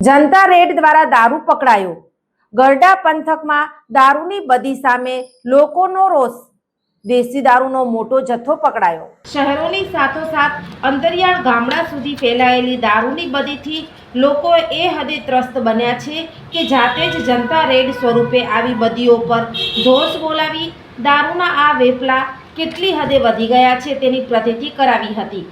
જનતા red દ્વારા દારૂ પકડાયો. ગરડા પંથકમાં દારૂની બદી સામે લોકોનો રોષ. દેશી દારૂનો મોટો જથ્થો પકડાયો. શહેરોની સાથોસાથ અંતરિયાળ ગામડા સુધી ફેલાયેલી દારૂની બદીથી લોકો એ હદે ત્રસ્ત બન્યા છે કે જાતે જ જનતા રેડ સ્વરૂપે આવી બદીઓ પર ધોષ બોલાવી દારૂના આ વેપલા કેટલી હદે વધી ગયા છે તેની પ્રતિતિ કરાવી હતી.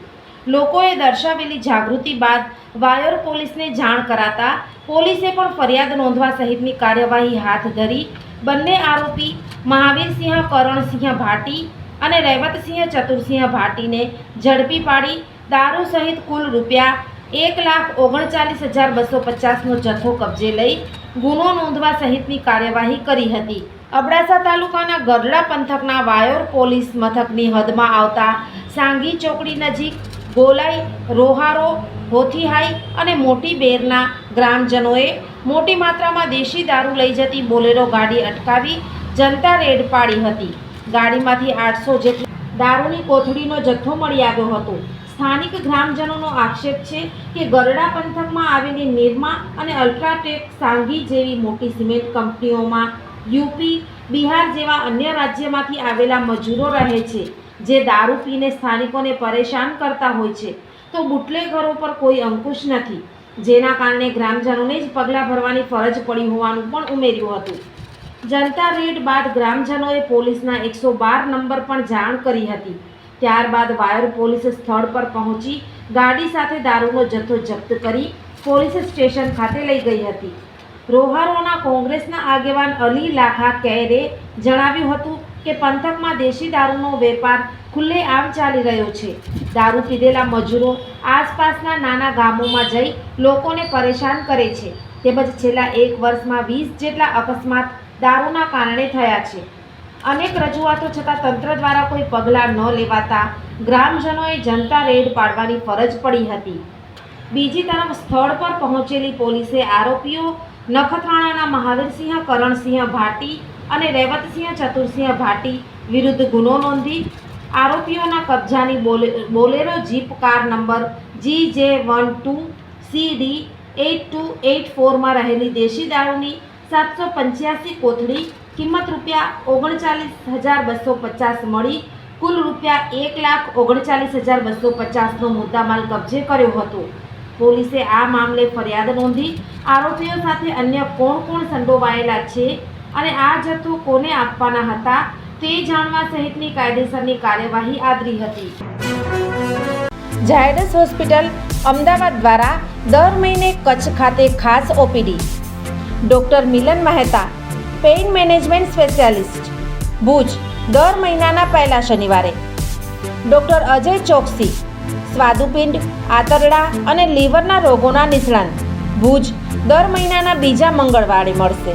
લોકોએ દર્શાવેલી જાગૃતિ બાદ વાયર પોલીસને જાણ કરાતા પોલીસે પણ ફરિયાદ નોંધવા સહિતની કાર્યવાહી હાથ ધરી. બંને આરોપી મહાવીરસિંહ કરણસિંહ ભાટી અને રેવતસિંહ ચતુરસિંહ ભાટીને ઝડપી પાડી. દારૂ સહિત કુલ રૂપિયા એક લાખ ઓગણચાલીસ હજાર બસો પચાસનો જથ્થો કબજે લઈ ગુનો નોંધવા સહિતની કાર્યવાહી કરી હતી. અબડાસા તાલુકાના ગરડા પંથકના વાયોર પોલીસ મથકની હદમાં આવતા સાંગી ચોકડી નજીક ગોલાઈ, રોહારો, હોથીહાઈ અને મોટી બેરના ગ્રામજનોએ મોટી માત્રામાં દેશી દારૂ લઈ જતી બોલેરો ગાડી અટકાવી જનતા રેડ પાડી હતી. ગાડીમાંથી આઠસો જેટલી દારૂની કોથળીનો જથ્થો મળી આવ્યો હતો. સ્થાનિક ગ્રામજનોનો આક્ષેપ છે કે ગરડા પંથકમાં આવેલી નિરમા અને અલ્ટ્રાટેક સાંગી જેવી મોટી સિમેન્ટ કંપનીઓમાં યુપી, બિહાર જેવા અન્ય રાજ્યમાંથી આવેલા મજૂરો રહે છે. જે દારૂ પીને સ્થાનિકોને પરેશાન કરતા હોય છે, તો બુટલેગરો પર કોઈ અંકુશ નથી, જેના કારણે ગ્રામજનોને જ પગલાં ભરવાની ફરજ પડી હોવાનું પણ ઉમેર્યું હતું. જનતા રેડ બાદ ગ્રામજનોએ પોલીસના એકસો બાર નંબર પણ જાણ કરી હતી. ત્યારબાદ વાયર પોલીસ સ્થળ પર પહોંચી ગાડી સાથે દારૂનો જથ્થો જપ્ત કરી પોલીસ સ્ટેશન ખાતે લઈ ગઈ હતી. રોહારોના કોંગ્રેસના આગેવાન અલી લાખા કેરે જણાવ્યું હતું કે પંથકમાં દેશી દારૂનો વેપાર ખુલ્લે આમ ચાલી રહ્યો છે. દારૂ પીધેલા મજૂરો આસપાસના નાના ગામોમાં જઈ લોકોને પરેશાન કરે છે. તેમજ છેલ્લા એક વર્ષમાં વીસ જેટલા અકસ્માત દારૂના કારણે થયા છે. અનેક રજૂઆતો છતાં તંત્ર દ્વારા કોઈ પગલાં ન લેવાતા ગ્રામજનોએ જનતા રેડ પાડવાની ફરજ પડી હતી. બીજી તરફ સ્થળ પર પહોંચેલી પોલીસે આરોપીઓ નખત્રાણાના મહાવીરસિંહ કરણસિંહ ભાટી અને રેવતસિંહ ચતુરસિંહ ભાટી વિરુદ્ધ ગુનો નોંધી આરોપીઓના કબજાની બોલે, Bolero jeep car number G J one two C D eight two eight ફોરમાં રહેલી દેશી દારૂની સાતસો પંચ્યાસી કોથળી, કિંમત રૂપિયા ઓગણચાલીસ હજાર બસો પચાસ મળી, કુલ રૂપિયા એક લાખ ઓગણચાલીસ હજાર બસો પચાસનો મુદ્દામાલ કબજે કર્યો હતો. પોલીસે આ મામલે ફરિયાદ નોંધી આરોપીઓ સાથે અન્ય કોણ કોણ સંડોવાયેલા છે અને આ જથ્થો કોને આપવાના હતા તે જાણવા સહિતની કાયદેસરની કાર્યવાહી આદરી હતી. ઝાયડસ હોસ્પિટલ અમદાવાદ દ્વારા દર મહિને કચ્છ ખાતે ખાસ OPD. Doctor Milan Mehta, pain management specialist. Bhuj, દર મહિનાના પહેલા શનિવારે. ડૉક્ટર અજય ચોકસી, સ્વાદુપિંડ, આંતરડા અને લીવરના રોગોના નિષ્ણાંત. ભુજ, દર મહિનાના બીજા મંગળવારે મળશે.